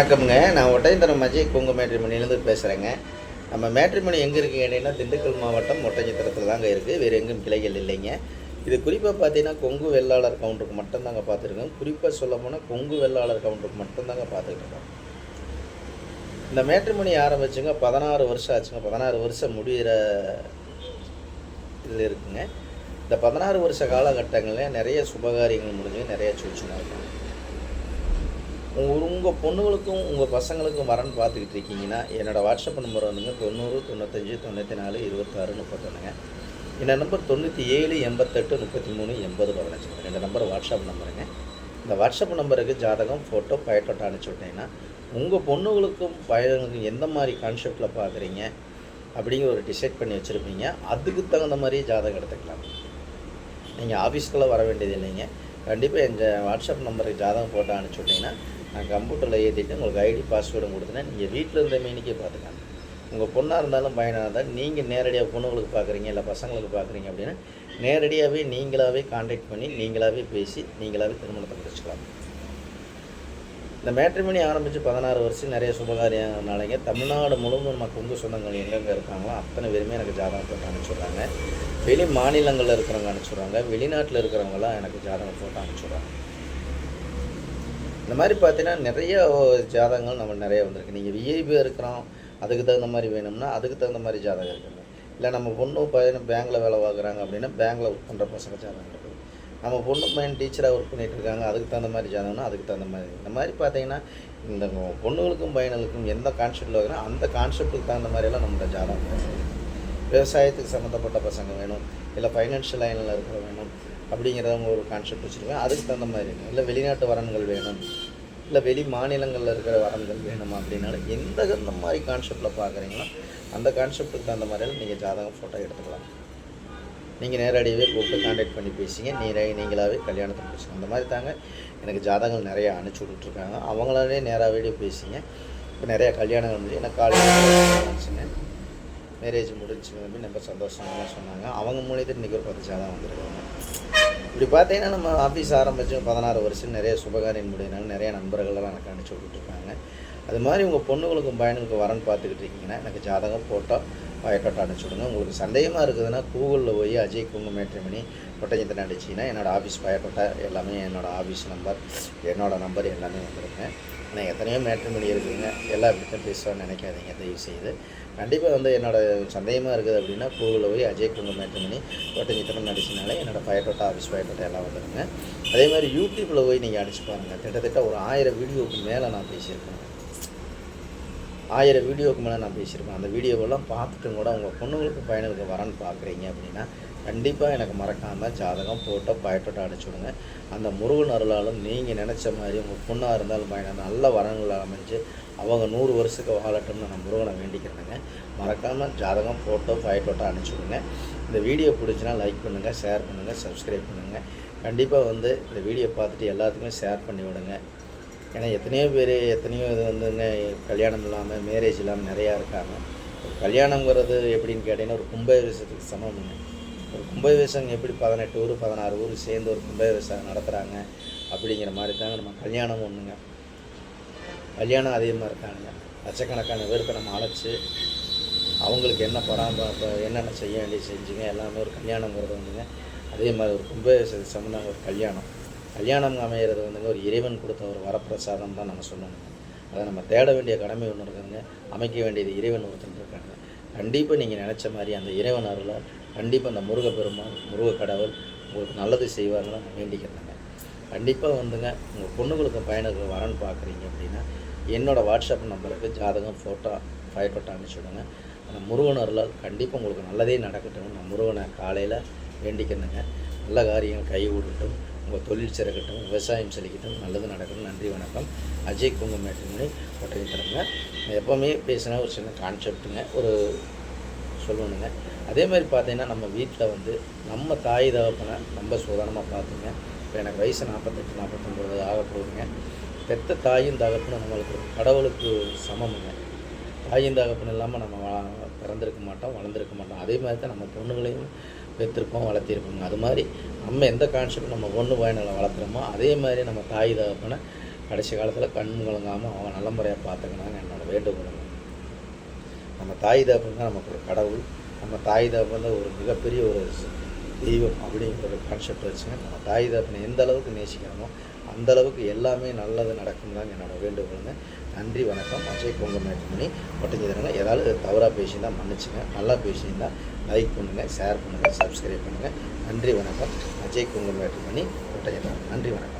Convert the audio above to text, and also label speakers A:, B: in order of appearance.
A: வணக்கம்ங்க. நான் ஒட்டஞ்சத்திரம் மஜி கொங்கு மேட்ரிமணிலேருந்து பேசுகிறேங்க நம்ம மேட்ரிமணி எங்கே இருக்குது கேட்டீங்கன்னா திண்டுக்கல் மாவட்டம் ஒட்டஞ்சத்திரத்தில் தாங்க இருக்குது வேறு எங்கும் கிளைகள் இல்லைங்க. இது குறிப்பாக பார்த்தீங்கன்னா கொங்கு வெள்ளாளர் கவுண்டருக்கு மட்டும்தாங்க பார்த்துருக்கோம். குறிப்பாக சொல்ல போனால் கொங்கு வெள்ளாளர் கவுண்டருக்கு மட்டும்தாங்க பார்த்துக்கிட்டு இருக்கோம் இந்த மேட்ரிமணி ஆரம்பிச்சுங்க பதினாறு வருஷம் ஆச்சுங்க. பதினாறு வருஷம் முடிகிற இதில் இருக்குங்க. இந்த பதினாறு வருஷ காலகட்டங்களில் நிறைய சுபகாரியங்கள் முடிஞ்சு நிறைய சூழ்ச்சினா இருக்கும் உங்கள் உங்கள் பொண்ணுங்களுக்கும் உங்கள் பசங்களுக்கும் வரன்னு பார்த்துக்கிட்டு இருக்கீங்கன்னா என்னோடய வாட்ஸ்அப் நம்பர் வந்துங்க தொண்ணூறு தொண்ணூத்தஞ்சு தொண்ணூற்றி நாலு இருபத்தாறு முப்பத்தொன்றுங்க இந்த நம்பர் தொண்ணூற்றி ஏழு எண்பத்தெட்டு முப்பத்தி மூணு எண்பது பதினஞ்சு. ரெண்டு நம்பர் வாட்ஸ்அப் நம்பருங்க இந்த வாட்ஸ்அப் நம்பருக்கு ஜாதகம் ஃபோட்டோ பயட்டோட்டோ அனுப்பிச்சி விட்டீங்கன்னா உங்கள் பொண்ணுங்களுக்கும் பையனுக்கும் எந்த மாதிரி கான்செப்டில் பார்க்குறீங்க அப்படிங்கிற ஒரு டிசைட் பண்ணி வச்சுருப்பீங்க. அதுக்கு தகுந்த மாதிரி ஜாதகம் எடுத்துக்கலாம். நீங்கள் ஆஃபீஸ்க்குள்ளே வர வேண்டியது இல்லைங்க. கண்டிப்பாக எங்கள் வாட்ஸ்அப் நம்பருக்கு ஜாதகம் ஃபோட்டோ அனுப்பிச்சி விட்டிங்கன்னா நான் கம்ப்யூட்டரில் ஏற்றிட்டு உங்களுக்கு ஐடி பாஸ்வேர்டும் கொடுத்தேன் நீங்கள் வீட்டில் இருந்த மீனிக்கே பார்த்துக்கலாம் உங்கள் பொண்ணாக இருந்தாலும் பையனாக இருந்தாலும் நீங்கள் நேரடியாக பொண்ணுங்களுக்கு பார்க்குறீங்க இல்லை பசங்களுக்கு பார்க்குறீங்க அப்படின்னா நேரடியாகவே நீங்களாகவே காண்டாக்ட் பண்ணி நீங்களாகவே பேசி நீங்களாகவே திருமணத்தை முடிச்சுக்கலாம். இந்த மேட்ரிமணி ஆரம்பித்து பதினாறு வருஷம் நிறைய சுபகாரியனாலங்க தமிழ்நாடு முழுவதும் நம்ம வந்து சொந்தங்கள் எங்கெங்கே இருக்காங்களோ அத்தனை பேருமே எனக்கு ஜாதகம் போட்டு அனுப்பிச்சுட்றாங்க வெளி மாநிலங்களில் இருக்கிறவங்க அனுப்பிச்சுட்றாங்க வெளிநாட்டில் இருக்கிறவங்களாம் எனக்கு ஜாதகம் போட்டு அனுப்பிச்சுட்றாங்க இந்த மாதிரி பார்த்தீங்கன்னா நிறைய ஜாதகங்கள் நம்ம நிறைய வந்திருக்கு. நீங்கள் விஐபியாக இருக்கிறோம் அதுக்கு தகுந்த மாதிரி வேணும்னா அதுக்கு தகுந்த மாதிரி ஜாதகம் இருக்குது இல்லை நம்ம பொண்ணு பையனும் பேங்க்கில் வேலை பார்க்குறாங்க அப்படின்னா பேங்க்கில் ஒர்க் பண்ணுற பசங்க ஜாதகம் இருக்குது. நம்ம பொண்ணு பையன் டீச்சராக ஒர்க் பண்ணிகிட்டு இருக்காங்க அதுக்கு தகுந்த மாதிரி ஜாதகம்னா அதுக்கு தகுந்த மாதிரி. இந்த மாதிரி பார்த்தீங்கன்னா இந்த பொண்ணுகளுக்கும் பையனுக்கும் எந்த கான்செப்டில் வைக்கிறோம் அந்த கான்செப்ட்டுக்கு தகுந்த மாதிரியெல்லாம் நம்மளோட ஜாதகம் இருக்குது. விவசாயத்துக்கு சம்மந்தப்பட்ட பசங்க வேணும் இல்லை ஃபைனான்ஷியல் லைனில் இருக்கிற வேணும் அப்படிங்கிறவங்க ஒரு கான்செப்ட் வச்சுருக்கேன் அதுக்கு தகுந்த மாதிரி இருக்கும் இல்லை வெளிநாட்டு வரன்கள் வேணும் இல்லை வெளி மாநிலங்களில் இருக்கிற வரன்கள் வேணும் அப்படின்னாலும் எந்த இந்த மாதிரி கான்செப்டில் பார்க்குறீங்களோ அந்த கான்செப்டுக்கு தகுந்த மாதிரியாலும் நீங்கள் ஜாதகம் ஃபோட்டோ எடுத்துக்கலாம். நீங்கள் நேரடியாகவே கூப்பிட்டு காண்டாக்ட் பண்ணி பேசிங்க. நீரே நீங்களாகவே கல்யாணத்தை பேசுங்க அந்த மாதிரி தாங்க எனக்கு ஜாதகங்கள் நிறைய அனுப்பிச்சி விட்டுட்ருக்காங்க அவங்களாலே நேராகவே பேசிங்க. இப்போ நிறையா கல்யாணங்கள் வந்து எனக்கு காலையில் மேரேஜ் முடிச்சு அப்படின்னு ரொம்ப சந்தோஷமாக சொன்னாங்க. அவங்க மூலியத்தில் இன்றைக்கி ஒரு பத்து ஜாதகம் வந்திருக்காங்க. இப்படி பார்த்தீங்கன்னா நம்ம ஆஃபீஸ் ஆரம்பித்து பதினாறு வருஷம் நிறைய சுபகாரியம் முடியினால நிறைய நண்பர்களெல்லாம் எனக்கு அனுப்பிச்சி விட்டுருக்காங்க அது மாதிரி உங்கள் பொண்ணுங்களுக்கும் பையனுக்கும் வரன்னு பார்த்துக்கிட்டு இருக்கீங்கன்னா எனக்கு ஜாதகம் ஃபோட்டோ பயக்கட்டை அனுப்பிச்சி விடுங்க. உங்களுக்கு சந்தேகமாக இருக்குதுன்னா கூகுளில் போய் அஜய் குங்கு மேட்ரிமணி ஒட்டஞ்சத்தில் அடிச்சிங்கன்னா என்னோடய ஆஃபீஸ் பயக்கட்டை எல்லாமே என்னோடய ஆஃபீஸ் நம்பர் என்னோடய நம்பர் எல்லாமே வந்துருங்க. ஆனால் எத்தனையோ மேட்ரிமணி இருக்குதுங்க. எல்லாம் இப்படி தான் பேசுவான்னு நினைக்காதீங்க தயவு செய்து கண்டிப்பாக வந்து என்னோடய சந்தேகமாக இருக்குது அப்படின்னா கூகுளில் போய் அஜய் குங்கு மேட்ரிமணி ஒட்டஞ்சத்திரம் நடிச்சினாலே என்னோடய பயக்கட்டை ஆஃபீஸ் பயக்கட்டை எல்லாம் வந்துடுங்க அதே மாதிரி யூடியூப்பில் போய் நீங்கள் அடிச்சு பாருங்கள் கிட்டத்தட்ட ஒரு ஆயிரம் வீடியோவுக்கு மேலே நான் பேசியிருக்கேன். ஆயிரம் வீடியோவுக்கு மேலே நான் பேசியிருப்பேன். அந்த வீடியோவெல்லாம் பார்த்துட்டு கூட உங்கள் பொண்ணுங்களுக்கு பையனுக்கு வரன்னு பார்க்குறீங்க அப்படின்னா கண்டிப்பாக எனக்கு மறக்காமல் ஜாதகம் போட்டோ பயட்டோட்டோ அனுப்பிச்சுடுங்க அந்த முருகன் அருளாலும் நீங்கள் நினச்ச மாதிரி உங்கள் பொண்ணாக இருந்தாலும் பையனாக நல்ல வரங்களை அமைஞ்சு அவங்க நூறு வருஷத்துக்கு வாழட்டும்னு நான் முருகனை வேண்டிக்கிறேங்க மறக்காமல் ஜாதகம் ஃபோட்டோ பயட்டோட்டோ அனுப்பிச்சுடுங்க இந்த வீடியோ பிடிச்சினா லைக் பண்ணுங்கள் ஷேர் பண்ணுங்கள் சப்ஸ்கிரைப் பண்ணுங்கள் கண்டிப்பாக வந்து இந்த வீடியோ பார்த்துட்டு எல்லாத்துக்குமே ஷேர் பண்ணி விடுங்க. ஏன்னா எத்தனையோ பேர் எத்தனையோ இது வந்துங்க கல்யாணம் இல்லாமல் மேரேஜ் இல்லாமல் நிறையா இருக்காங்க. ஒரு கல்யாணங்கிறது எப்படின்னு கேட்டிங்கன்னா ஒரு கும்பாபிஷேகத்துக்கு சமம்ங்க. ஒரு கும்பாபிஷேகம் எப்படி பதினெட்டு ஊர் பதினாறு ஊர் சேர்ந்து ஒரு கும்பாபிஷேகம் நடத்துகிறாங்க அப்படிங்கிற மாதிரி தாங்க நம்ம கல்யாணம் ஒன்றுங்க கல்யாணம் அதிகமாக இருக்காங்க லட்சக்கணக்கான பேருக்கு நம்ம அழைச்சி அவங்களுக்கு என்ன பராமரிப்பு என்னென்ன செய்ய வேண்டிய செஞ்சுங்க எல்லாமே ஒரு கல்யாணங்கிறது வந்துங்க அதே மாதிரி ஒரு கும்பாபிஷேகம் சமம் ஒரு கல்யாணம். கல்யாணம் அமையிறது வந்துங்க ஒரு இறைவன் கொடுத்த ஒரு வரப்பிரசாதம் தான் நம்ம சொல்லணும். அதை நம்ம தேட வேண்டிய கடமை ஒன்று இருக்குதுங்க. அமைக்க வேண்டியது இறைவன் ஒருத்தன் இருக்காங்க. கண்டிப்பாக நீங்கள் நினச்ச மாதிரி அந்த இறைவன் அருளால் கண்டிப்பாக அந்த முருகப்பெருமான் முருக கடவுள் உங்களுக்கு நல்லது செய்வார்கள் வேண்டிக்கிறேங்க. கண்டிப்பாக வந்துங்க உங்கள் பொண்ணுங்களுக்கு பயணங்கள் வரன்னு பார்க்குறீங்க அப்படின்னா என்னோடய வாட்ஸ்அப் நம்பருக்கு ஜாதகம் ஃபோட்டோ ஃபைட்டோட்டோ அனுப்பிச்சி விடுங்க. அந்த முருகன் அருளால் கண்டிப்பாக உங்களுக்கு நல்லதே நடக்கட்டும் நான் முருகனை காலையில் வேண்டிக்கிறேங்க. நல்ல காரியங்கள் கை விடட்டும் உங்கள் தொழில் சிறக்கட்டும் விவசாயம் செழிக்கட்டும் நல்லது நடக்கணும் நன்றி வணக்கம். அஜய் குங்கும் மேட்ரிமணி ஒற்றை தரங்க எப்போவுமே பேசினா ஒரு சின்ன கான்செப்ட்டுங்க ஒரு சொல்லணுங்க. அதே மாதிரி பார்த்தீங்கன்னா நம்ம வீட்டில் வந்து நம்ம தாய் தகப்பனை ரொம்ப சுதனமாக பார்த்துங்க. இப்போ எனக்கு வயசு நாற்பத்தெட்டு நாற்பத்தொம்பது ஆக போகுதுங்க. பெத்த தாயும் தகப்பனும் நம்மளுக்கு கடவுளுக்கு சமமுங்க. தாயும் தகப்பன் இல்லாமல் நம்ம பிறந்திருக்க மாட்டோம் வளர்ந்துருக்க மாட்டோம். அதே மாதிரி தான் நம்ம பொண்ணுங்களையும் பெற்றிருக்கோம் வளர்த்திருப்போங்க அது மாதிரி நம்ம எந்த கான்செப்ட் நம்ம பொண்ணு பயனில் வளர்த்துறோமோ அதே மாதிரி நம்ம தாய் தகப்பனை கடைசி காலத்தில் கண் முழங்காமல் அவங்க நல்ல முறையாக பார்த்துக்கணுங்க என்னோட வேண்டுகோளுங்க. நம்ம தாய் தகப்பன் தான் நமக்கு ஒரு கடவுள். நம்ம தாய் தகப்பன் ஒரு மிகப்பெரிய ஒரு தெய்வம் அப்படிங்கிற ஒரு கான்செப்ட் வச்சுங்க. நம்ம தாய் தகப்பனை எந்த அளவுக்கு நேசிக்கிறோமோ அந்த அளவுக்கு எல்லாமே நல்லது நடக்கும் தான் என்னோட வேண்டுகோளுங்க. நன்றி வணக்கம். அஜய் குங்கமேட்டுமணி ஒட்டஞ்சிதரங்க ஏதாவது தவறாக பேசியிருந்தால் மன்னிச்சுங்க. நல்லா பேசியிருந்தால் லைக் பண்ணுங்கள் ஷேர் பண்ணுங்கள் சப்ஸ்கிரைப் பண்ணுங்கள் நன்றி வணக்கம். அஜய் குங்கமேட்டுமணி ஒட்டஞ்சிதரன் நன்றி வணக்கம்.